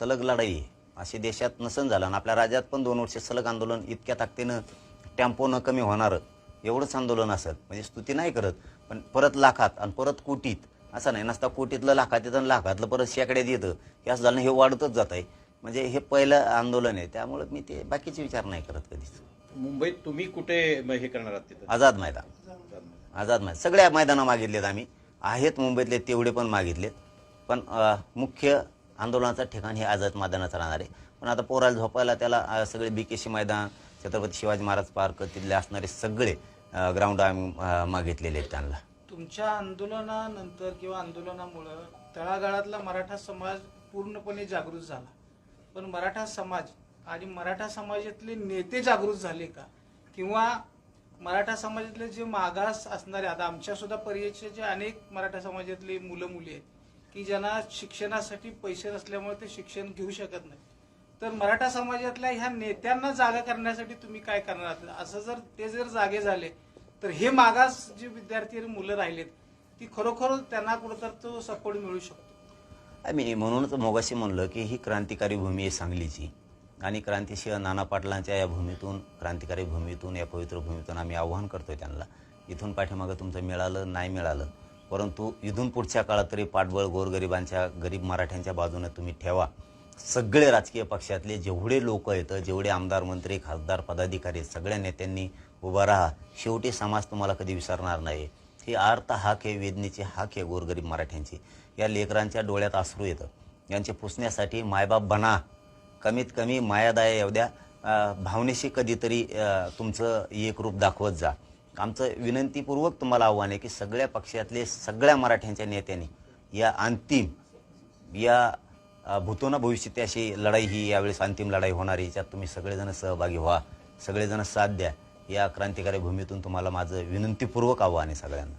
सलग लढाई. अशी देशात नसन झालं आणि आपल्या राज्यात पण दोन वर्ष सलग आंदोलन इतक्या ताकदीनं टेम्पो न कमी होणारं एवढंच आंदोलन असेल म्हणजे स्तुती नाही करत पण परत लाखात आणि परत कोटीत असं नाही. नसता कोटीतलं लाखात येतं आणि लाखातलं परत शेकड्यात येतं हे असं झालं हे वाढतच जात आहे म्हणजे हे पहिलं आंदोलन आहे. त्यामुळे मी ते बाकीचे विचार नाही करत कधीच. मुंबईत तुम्ही कुठे हे करणार आहात तिथं? आझाद मैदान. आझाद मैदान. सगळ्या मैदानं मागितलेत आम्ही. आहेत मुंबईतले तेवढे पण मागितलेत. पण अ, मुख्य आंदोलनाचं ठिकाण हे आझाद मैदानाचं राहणार आहे. पण आता पोराला झोपायला त्याला अ, सगळे बीकेशी मैदान छत्रपती शिवाजी महाराज पार्क तिथले असणारे सगळे ग्राउंड आम्ही अ, मागितलेले आहेत त्यांना. तुमच्या आंदोलनानंतर किंवा आंदोलनामुळं तळागाळातला मराठा समाज पूर्णपणे जागृत झाला. पण मराठा समाज आणि मराठा समाजातले नेते जागृत झाले का? किंवा मराठा समाजातले जे मागास असणारे आता आमच्या सुद्धा परिचयाचे जे अनेक मराठा समाजातली मुलं मुली आहेत की ज्यांना शिक्षणासाठी पैसे नसल्यामुळे ते शिक्षण घेऊ शकत नाही तर मराठा समाजातल्या ह्या नेत्यांना जागा करण्यासाठी तुम्ही काय करणार आहात? असं जर ते जर जागे झाले तर हे मागास जे विद्यार्थी आणि मुलं राहिलेत ती खरोखर त्यांना कुठंतर तो सपोर्ट मिळू शकतो. मी म्हणूनच मोगाशी म्हणलं की ही क्रांतिकारी भूमी आहे सांगलीची. आणि क्रांतीशिवाय नाना पाटलांच्या या भूमीतून क्रांतिकारी भूमीतून या पवित्र भूमीतून आम्ही आव्हान करतो त्यांना. इथून पाठीमागं तुमचं मिळालं नाही मिळालं. परंतु इथून पुढच्या काळात तरी पाठबळ गोरगरिबांच्या गरीब मराठ्यांच्या बाजूने तुम्ही ठेवा. सगळे राजकीय पक्षातले जेवढे लोक आहेत जेवढे आमदार मंत्री खासदार पदाधिकारी सगळ्या नेत्यांनी उभा राहा. शेवटी समाज तुम्हाला कधी विसरणार नाही. हे आर्त हाक आहे वेदनेची हाक आहे गोरगरीब मराठ्यांची. या लेकरांच्या डोळ्यात अश्रू येतं. यांचे पुसण्यासाठी मायबाप बना. कमीत कमी मायादाय एवढ्या भावनेशी कधीतरी तुमचं एक रूप दाखवत जा. आमचं विनंतीपूर्वक तुम्हाला आव्हान आहे की सगळ्या पक्षातले सगळ्या मराठ्यांच्या नेत्यांनी या अंतिम या भूतोना भविष्यात अशी लढाई ही यावेळेस अंतिम लढाई होणार आहे. याच्यात तुम्ही सगळेजण सहभागी व्हा. सगळेजण साथ द्या. या क्रांतिकारी भूमीतून तुम्हाला माझं विनंतीपूर्वक आव्हान आहे सगळ्यांना.